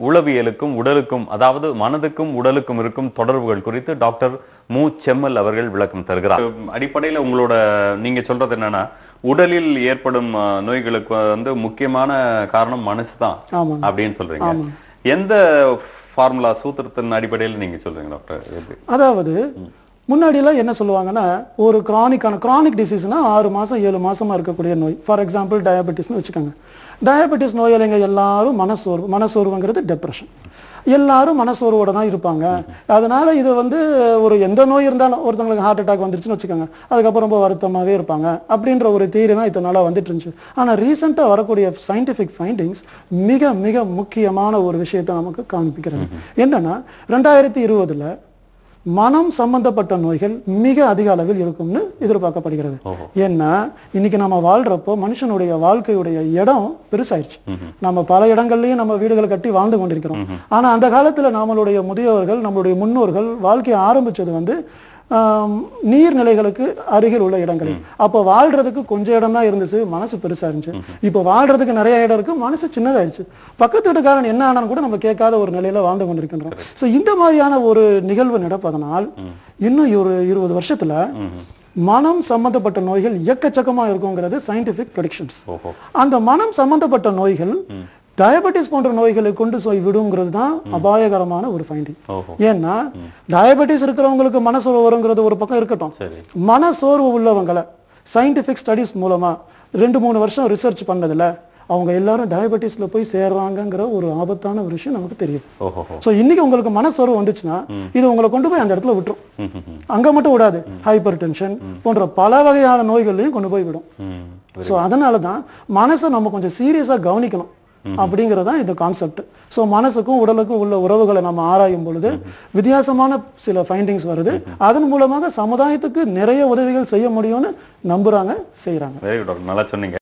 உளவியலுக்கும் உடலுக்கும் அதாவது மனதுக்கும் உடலுக்கும் இருக்கும் தொடர்புகள் குறித்து டாக்டர் மு. செம்மல் அவர்கள் விளக்கம் தருகிறார். அடிப்படையில உங்களோட நீங்க சொல்றது என்னன்னா உடலில் ஏற்படும் நோய்களுக்கு வந்து முக்கியமான காரணம் மனசு தான் அப்படின்னு சொல்றீங்க. எந்த ஃபார்முலா சூத்திரத்தின் அடிப்படையில் நீங்க சொல்றீங்க டாக்டர்? அதாவது முன்னாடியெல்லாம் என்ன சொல்லுவாங்கன்னா ஒரு கிரானிக்கான கிரானிக் டிசீஸ்னா ஆறு மாசம் ஏழு மாசமா இருக்கக்கூடிய நோய். ஃபார் எக்ஸாம்பிள் டயபெட்டிஸ்னு வச்சுக்கோங்க. டயபெட்டிஸ் நோயாளிங்க எல்லாரும் மனசோர்வு மனசோர்வுங்கிறது டெப்ரெஷன் எல்லாரும் மனசோர்வோட தான் இருப்பாங்க. அதனால இது வந்து ஒரு எந்த நோய் இருந்தாலும் ஒருத்தவங்களுக்கு ஹார்ட் அட்டாக் வந்துருச்சுன்னு வச்சுக்கோங்க. அதுக்கப்புறம் ரொம்ப வருத்தமாவே இருப்பாங்க. அப்படின்ற ஒரு தீரி தான் இத்தனை நாளா வந்துட்டு இருந்துச்சு. ஆனா ரீசெண்டாக வரக்கூடிய சயின்டிஃபிக் ஃபைண்டிங்ஸ் மிக மிக முக்கியமான ஒரு விஷயத்தை நமக்கு காண்பிக்கிறது. என்னன்னா ரெண்டாயிரத்தி இருபதுல மனம் சம்பந்தப்பட்ட நோய்கள் மிக அதிக அளவில் இருக்கும்னு எதிர்பார்க்கப்படுகிறது. ஏன்னா இன்னைக்கு நம்ம வாழ்றப்போ மனுஷனுடைய வாழ்க்கையுடைய இடம் பெருசாயிருச்சு. நம்ம பல இடங்கள்லயும் நம்ம வீடுகளை கட்டி வாழ்ந்து கொண்டிருக்கிறோம். ஆனா அந்த காலத்துல நம்மளுடைய முதியவர்கள் நம்மளுடைய முன்னோர்கள் வாழ்க்கையை ஆரம்பிச்சது வந்து நீர்நிலைகளுக்கு அருகில் உள்ள இடங்களில். அப்போ வாழ்றதுக்கு கொஞ்சம் இடம் தான் இருந்துச்சு மனசு பெருசா இருந்துச்சு. இப்போ வாழ்றதுக்கு நிறைய இடம் இருக்கு மனசு சின்னதாயிருச்சு. பக்கத்து வீட்டுக்காரன் என்ன ஆனான்னு கூட நம்ம கேட்காத ஒரு நிலையில வாழ்ந்து கொண்டிருக்கின்றோம். ஸோ இந்த மாதிரியான ஒரு நிகழ்வு நடப்பதனால் இன்னும் ஒரு இருபது வருஷத்துல மனம் சம்பந்தப்பட்ட நோய்கள் எக்கச்சக்கமா இருக்குங்கிறது சயின்டிபிக் ப்ரொடிக்ஷன்ஸ் அந்த மனம் சம்பந்தப்பட்ட நோய்கள் டயபெட்டிஸ் போன்ற நோய்களை கொண்டு போய் விடுங்கிறது தான் அபாயகரமான ஒரு ஃபைண்டிங் ஏன்னா டயபெட்டிஸ் இருக்கிறவங்களுக்கு மனசோர்வு வருங்கிறது ஒரு பக்கம் இருக்கட்டும். சரி. மனசோர்வு உள்ளவங்களை சயின்டிபிக் ஸ்டடிஸ் மூலமா ரெண்டு மூணு வருஷம் ரிசர்ச் பண்ணதுல அவங்க எல்லாரும் டயபெட்டிஸ்ல போய் சேர்றாங்கங்கிற ஒரு ஆபத்தான ஒரு விஷயம் நமக்கு தெரியுது. சோ இன்னைக்கு உங்களுக்கு மனசோர்வு வந்துச்சுன்னா இது உங்களை கொண்டு போய் அந்த இடத்துல விட்டுரும். அங்க மட்டும் விடாது. ஹைப்பர் டென்ஷன் போன்ற பல வகையான நோய்களையும் கொண்டு போய் விடும். ஸோ அதனால தான் மனசை நம்ம கொஞ்சம் சீரியஸாக கவனிக்கணும். அப்படிங்கிறது தான் இந்த கான்செப்ட் ஸோ மனசுக்கும் உடலுக்கும் உள்ள உறவுகளை நம்ம ஆராயும் பொழுது வித்தியாசமான சில ஃபைண்டிங்ஸ் வருது. அதன் மூலமாக சமுதாயத்துக்கு நிறைய உதவிகள் செய்ய முடியும்னு நம்புறாங்க செய்றாங்க. வெரி குட் டாக்டர் நல்லா சொன்னீங்க.